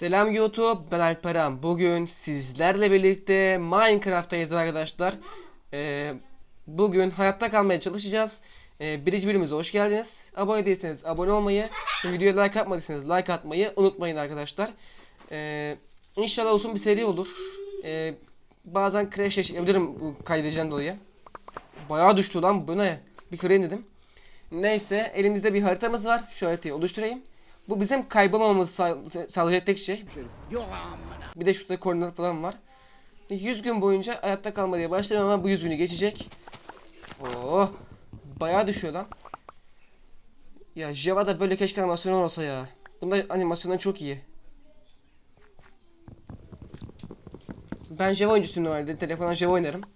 Selam YouTube, ben Alperen. Bugün sizlerle birlikte Minecraft'tayız arkadaşlar. Ee, bugün hayatta kalmaya çalışacağız. Ee, birinci bölümümüze hoş geldiniz. Abone değilseniz abone olmayı, videoya like atmadıysanız like atmayı unutmayın arkadaşlar. Ee, inşallah uzun bir seri olur. Ee, bazen crash yaşayabilirim bu kaydedeceğim dolayı. Bayağı düştü lan bu ne? Bir kırayım dedim. Neyse elimizde bir haritamız var. Şu haritayı oluşturayım. Bu bizim kaybolmamamızı sağ- sağlayacak tek şey. Bir de şurada koordinat falan var. 100 gün boyunca hayatta kalma diye başlarım ama bu 100 günü geçecek. Oh, bayağı düşüyor lan. Ya Java'da böyle keşke animasyon olsa ya. Bunda animasyonlar çok iyi. Ben Java oyuncusuyum normalde. Telefondan Java oynarım.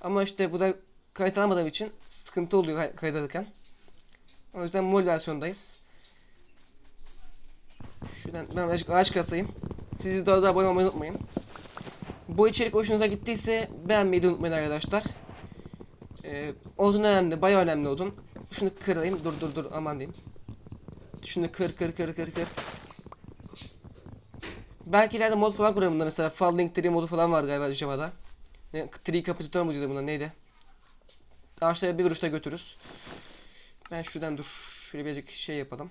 Ama işte bu da kayıt alamadığım için sıkıntı oluyor kay- kayıt alırken. O yüzden mol versiyondayız. Şuradan ben birazcık ağaç kasayım. Siz de orada abone olmayı unutmayın. Bu içerik hoşunuza gittiyse beğenmeyi de unutmayın arkadaşlar. Ee, odun önemli, bayağı önemli odun. Şunu kırayım, dur dur dur aman diyeyim. Şunu kır kır kır kır kır. Belki ileride mod falan kurarım bunda mesela Falling Tree modu falan var galiba Java'da. Ne, tree kapasitör mu diyordu buna neydi? Ağaçları bir duruşta götürürüz. Ben şuradan dur. Şöyle birazcık şey yapalım.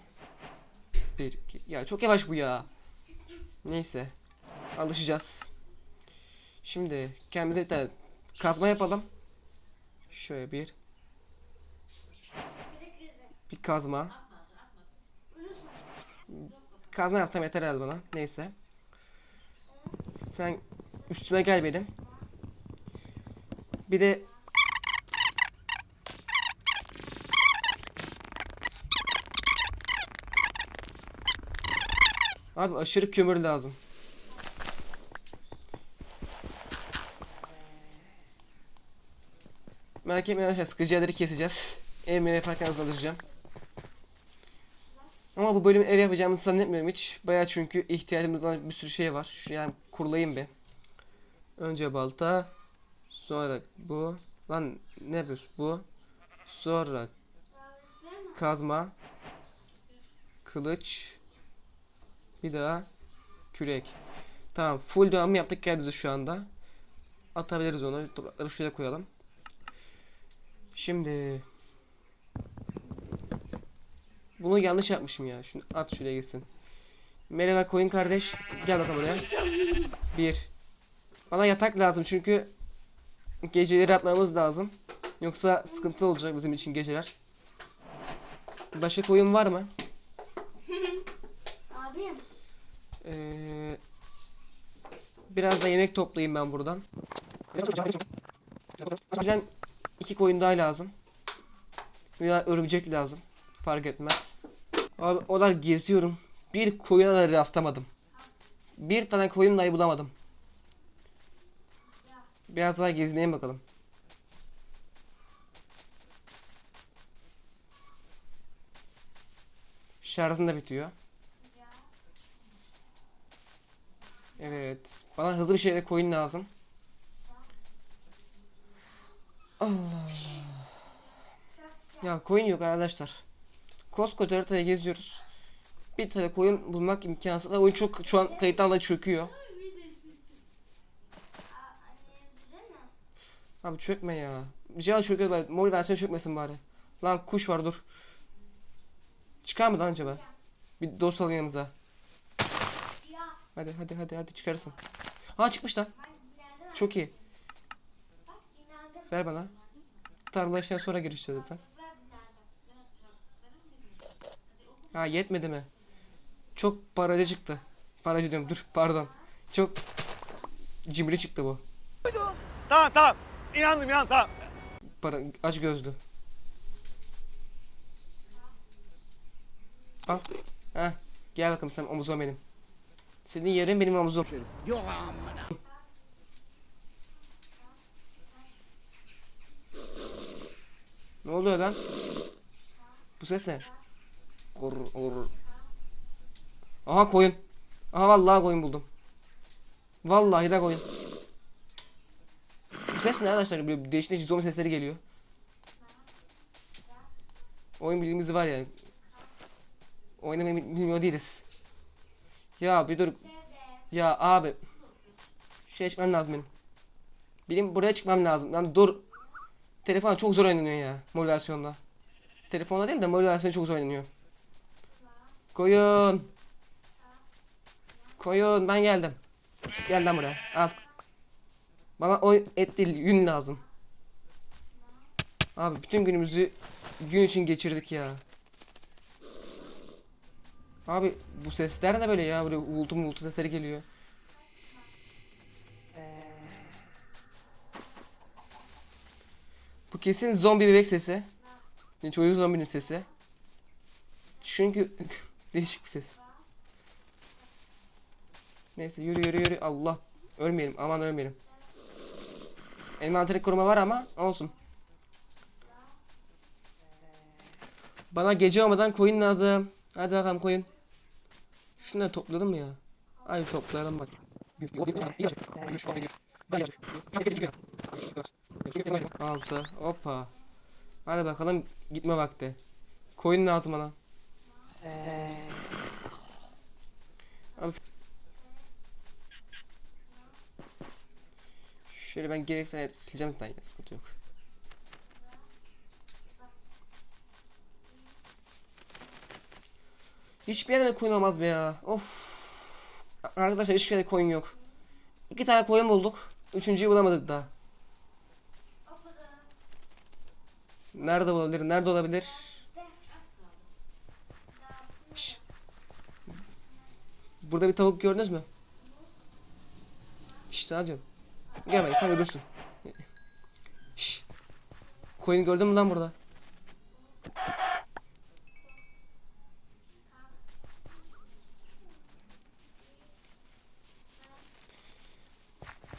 Bir, iki. Ya çok yavaş bu ya. Neyse. Alışacağız. Şimdi kendimize bir tane kazma yapalım. Şöyle bir. Bir kazma. Kazma yapsam yeter herhalde bana. Neyse. Sen üstüme gel benim. Bir de Abi aşırı kömür lazım. Merak etmeyin arkadaşlar sıkıcı yerleri keseceğiz. Evimi yaparken hızlandıracağım. Ama bu bölüm ev yapacağımızı zannetmiyorum hiç. Baya çünkü ihtiyacımız olan bir sürü şey var. Şu yani kurulayım bir. Önce balta. Sonra bu. Lan ne yapıyorsun? Bu. Sonra kazma. Kılıç. Bir daha kürek. Tamam full devamı yaptık bize şu anda. Atabiliriz onu. Toprakları şuraya koyalım. Şimdi bunu yanlış yapmışım ya. Şunu at şuraya gitsin. Merhaba koyun kardeş. Gel bakalım buraya. Bir. Bana yatak lazım çünkü geceleri atmamız lazım. Yoksa sıkıntı olacak bizim için geceler. Başka koyun var mı? Ee, biraz da yemek toplayayım ben buradan. Acilen iki koyun daha lazım. Veya örümcek lazım. Fark etmez. Abi olar geziyorum. Bir koyuna da rastlamadım. Bir tane koyun dahi bulamadım. Biraz daha gezineyim bakalım. Şarjın da bitiyor. Evet. Bana hızlı bir şeyle koyun lazım. Allah. Ya koyun yok arkadaşlar. Koskoca haritaya geziyoruz. Bir tane koyun bulmak imkansız. Oyun çok şu an kayıttan da çöküyor. Abi çökme ya. Cihan çöküyor bari. Mol versiyon çökmesin bari. Lan kuş var dur. Çıkar mı lan acaba? Bir dost alın yanınıza. Hadi hadi hadi hadi çıkarırsın. Ha çıkmış lan. Çok iyi. Ver bana. Tarla işten sonra girişeceğiz zaten. Ha yetmedi mi? Çok paracı çıktı. Paracı diyorum dur pardon. Çok cimri çıktı bu. Tamam tamam. İnandım inan tamam. Para, aç gözlü. Al. Heh. Gel bakalım sen omuzuma benim. Senin yerin benim omuzum. Yok amına. Ne oluyor lan? Bu ses ne? Gur gur. Aha koyun. Aha vallahi koyun buldum. Vallahi de koyun. Bu ses ne arkadaşlar? Böyle değişik değişik zombi sesleri geliyor. Oyun bilgimiz var yani. Oynamayı bilmiyor değiliz. Ya bir dur. Ya abi. Şey çıkmam lazım benim. Benim buraya çıkmam lazım. Lan dur. Telefon çok zor oynanıyor ya modülasyonda. Telefonda değil de modülasyon çok zor oynanıyor. Koyun. Koyun ben geldim. Gel lan buraya al. Bana o et değil yün lazım. Abi bütün günümüzü gün için geçirdik ya. Abi bu sesler ne böyle ya? Böyle uğultu uğultu sesleri geliyor. Bu kesin zombi bebek sesi. Yani Çocuğu zombinin sesi. Çünkü değişik bir ses. Neyse yürü yürü yürü. Allah. Ölmeyelim. Aman ölmeyelim. Envanteri koruma var ama olsun. Bana gece olmadan koyun lazım. Hadi bakalım koyun. Şunları toplayalım mı ya? Ay toplayalım bak. Altı. Hoppa. Hadi bakalım gitme vakti. Koyun lazım bana. Şöyle ben gerekse sileceğim zaten sıkıntı yok. Hiçbir yerde koyun olmaz be ya. Of. Arkadaşlar hiçbir yerde koyun yok. İki tane koyun bulduk. Üçüncüyü bulamadık daha. Nerede olabilir? Nerede olabilir? Burada bir tavuk gördünüz mü? İşte sana diyorum. Gelme sen ölürsün. Şş. Koyun gördün mü lan burada?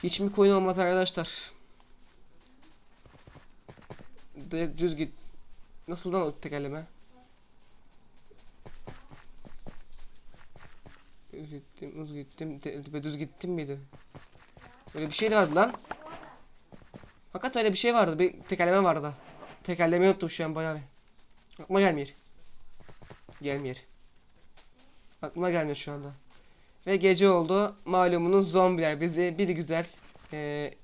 Hiç mi koyun olmaz arkadaşlar? Düz, düz git. Nasıl lan o tekerleme? Düz gittim, uz gittim, düz gittim miydi? Öyle bir şey vardı lan. Fakat öyle bir şey vardı, bir tekerleme vardı. Tekerlemeyi unuttum şu an bayağı. Aklıma gelmiyor. Gelmiyor. Aklıma gelmiyor şu anda. Ve gece oldu. Malumunuz zombiler bizi bir güzel eee,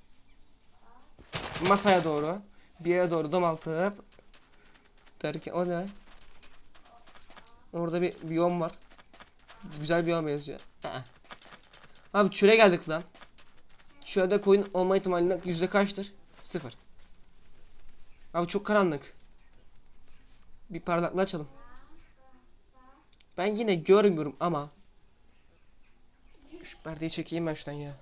masaya doğru bir yere doğru domaltıp derken o ne? Orada bir biyom var. Güzel biyom benziyor. Aa. Abi çöle geldik lan. Çölde koyun olma ihtimali yüzde kaçtır? Sıfır. Abi çok karanlık. Bir parlaklığı açalım. Ben yine görmüyorum ama şu perdeyi çekeyim ben şuradan ya.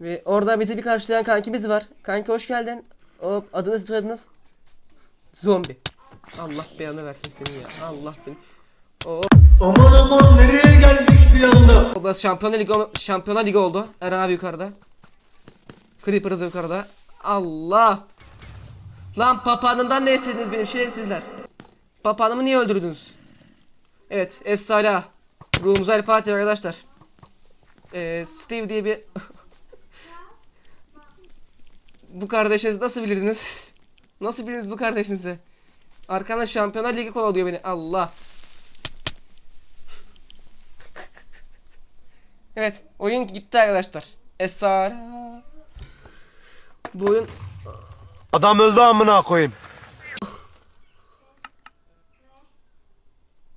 Ve orada bizi bir karşılayan kankimiz var. Kanki hoş geldin. Hop adınız soyadınız? Zombi. Allah belanı versin seni ya. Allah seni. Oo. Aman aman nereye geldik bir anda? Burası Şampiyonlar Ligi, Şampiyonlar Ligi oldu. Eren abi yukarıda. Creeper da yukarıda. Allah. Lan papağanımdan ne istediniz benim şerefsizler? Papağanımı niye öldürdünüz? Evet, Esra. Ruhumuza el Fatiha arkadaşlar. Ee, Steve diye bir... bu kardeşinizi nasıl bilirdiniz? Nasıl biliriz bu kardeşinizi? Arkamda Şampiyonlar Ligi kovalıyor beni. Allah. Evet, oyun gitti arkadaşlar. Esra. Bu oyun Adam öldü amına koyayım.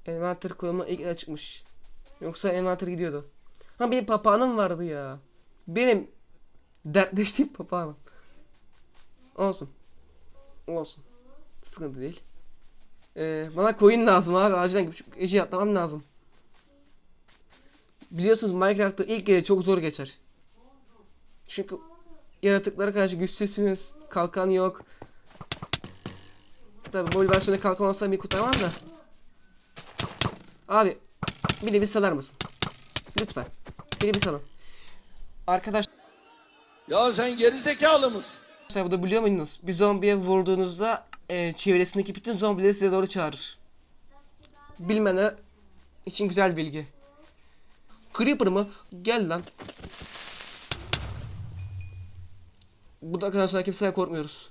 Envanter kullanma ilk ele çıkmış. Yoksa envanter gidiyordu. Ha benim papağanım vardı ya. Benim dertleştiğim papağanım. Olsun. Olsun. Sıkıntı değil. Ee, bana koyun lazım abi. Acilen küçük ece atlamam lazım. Biliyorsunuz Minecraft'ta ilk gece çok zor geçer. Çünkü yaratıklara karşı güçsüzsünüz. Kalkan yok. Tabi versiyonda kalkan olsa bir kurtarmam da. Abi bir de bir salar mısın? Lütfen. Bir de bir salın. Arkadaşlar Ya sen geri zekalı mısın? bu da biliyor muydunuz? Bir zombiye vurduğunuzda e, çevresindeki bütün zombileri size doğru çağırır. Bilmeyenler için güzel bilgi. Creeper mı? Gel lan. Bu dakikadan sonra kimseden korkmuyoruz.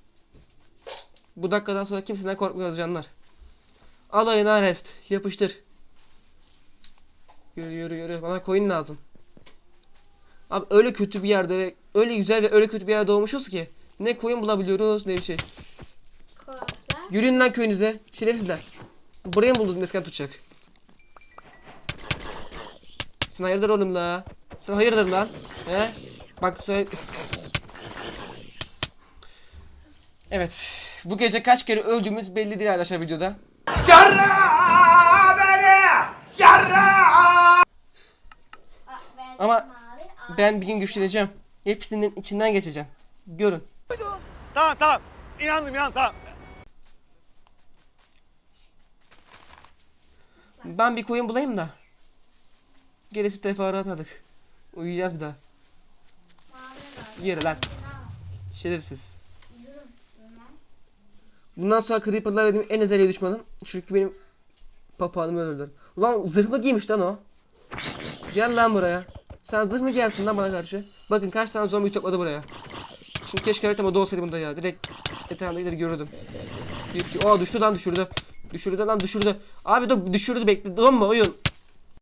Bu dakikadan sonra kimseden korkmuyoruz canlar. Alayına rest. Yapıştır. Yürü yürü yürü. Bana coin lazım. Abi öyle kötü bir yerde ve öyle güzel ve öyle kötü bir yerde doğmuşuz ki. Ne coin bulabiliyoruz ne bir şey. Yürüyün lan köyünüze. Şerefsizler. Buraya mı buldunuz mesken tutacak? Sen hayırdır oğlum la? Sen hayırdır lan? He? Bak sen... Evet. Bu gece kaç kere öldüğümüz belli değil arkadaşlar videoda. Aa, Ama Ben bir gün güçleneceğim. Hepsinin içinden geçeceğim. Görün. Tamam tamam. İnandım inandım tamam. Ben bir koyun bulayım da. Gerisi teferruat aldık. Uyuyacağız bir daha. Yere lan. Şerefsiz. Bundan sonra Creeper'lar benim en ezeli düşmanım. Çünkü benim papağanımı öldürdüler. Ulan zırh mı giymiş lan o? Gel lan buraya. Sen zırh mı giyersin lan bana karşı? Bakın kaç tane zombi topladı buraya. Şimdi keşke haritamda olsaydı bunda ya. Direkt etrafındakileri görürdüm. Bir, iki, aa düştü lan düşürdü. Düşürdü lan düşürdü. Abi dur düşürdü bekle. Donma oyun.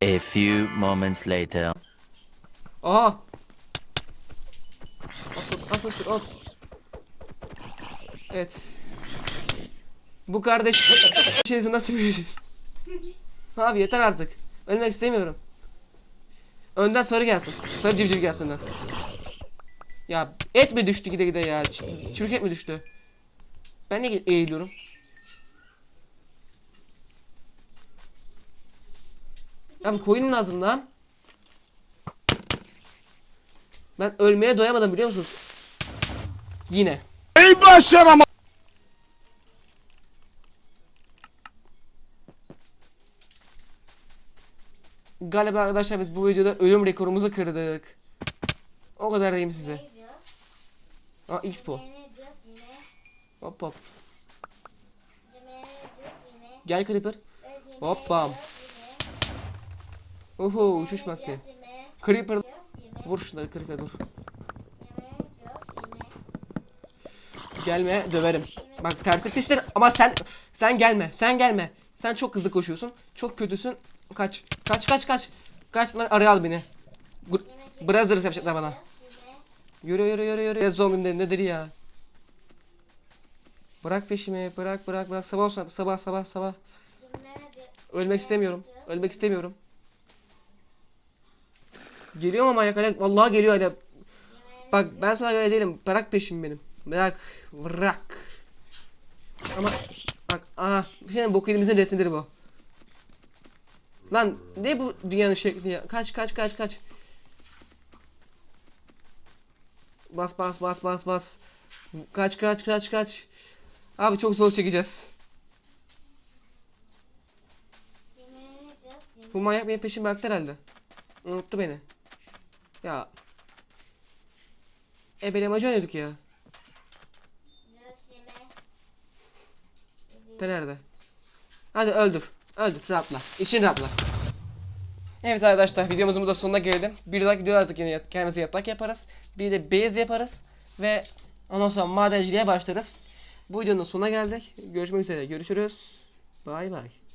A few moments later. Aha. Asıl çıkır, al. Evet. Bu kardeş şeyinizi nasıl büyüyeceğiz? Abi yeter artık. Ölmek istemiyorum. Önden sarı gelsin. Sarı civciv gelsin önden. Ya et mi düştü gide gide ya? Ç- et mi düştü? Ben de eğiliyorum. Abi koyun lazım lan. Ben ölmeye doyamadım biliyor musunuz? Yine. Ey başarama. Galiba arkadaşlar biz bu videoda ölüm rekorumuzu kırdık. O kadar diyeyim size. Aa Expo. Hop hop. Gel Creeper. Hop bam. Oho uçuş vakti. Creeper. Vur şunları Creeper dur. Gelme döverim. Bak tertip pistir ama sen sen gelme. Sen gelme. Sen çok hızlı koşuyorsun. Çok kötüsün. Kaç. Kaç kaç kaç. Kaç araya al beni. Brothers yapacaklar bana. Yürü yürü yürü yürü. Ne zombim de nedir ya? Bırak peşimi. Bırak bırak bırak. Sabah olsun artık. Sabah sabah sabah. Ölmek istemiyorum. Ölmek istemiyorum. Geliyor mu manyak hala? Vallahi geliyor hala. Bak ben sana göre değilim. Bırak peşimi benim. Bırak. Bırak. Ama bak aha. Bir şey bok elimizin resmidir bu. Lan ne bu dünyanın şekli ya? Kaç kaç kaç kaç. Bas bas bas bas bas. Kaç kaç kaç kaç. Abi çok zor çekeceğiz. Bu manyak benim peşimi bıraktı herhalde. Unuttu beni. Ya. Ebelemacı oynuyorduk ya. Diyor yine. Te nerede? Hadi öldür. Öldür. Rahatla. İşin rahatla. Evet arkadaşlar videomuzun da sonuna geldim. Bir dahaki videoda artık yine kendimize yatak yaparız. Bir de base yaparız. Ve ondan sonra madenciliğe başlarız. Bu videonun sonuna geldik. Görüşmek üzere. Görüşürüz. Bay bay.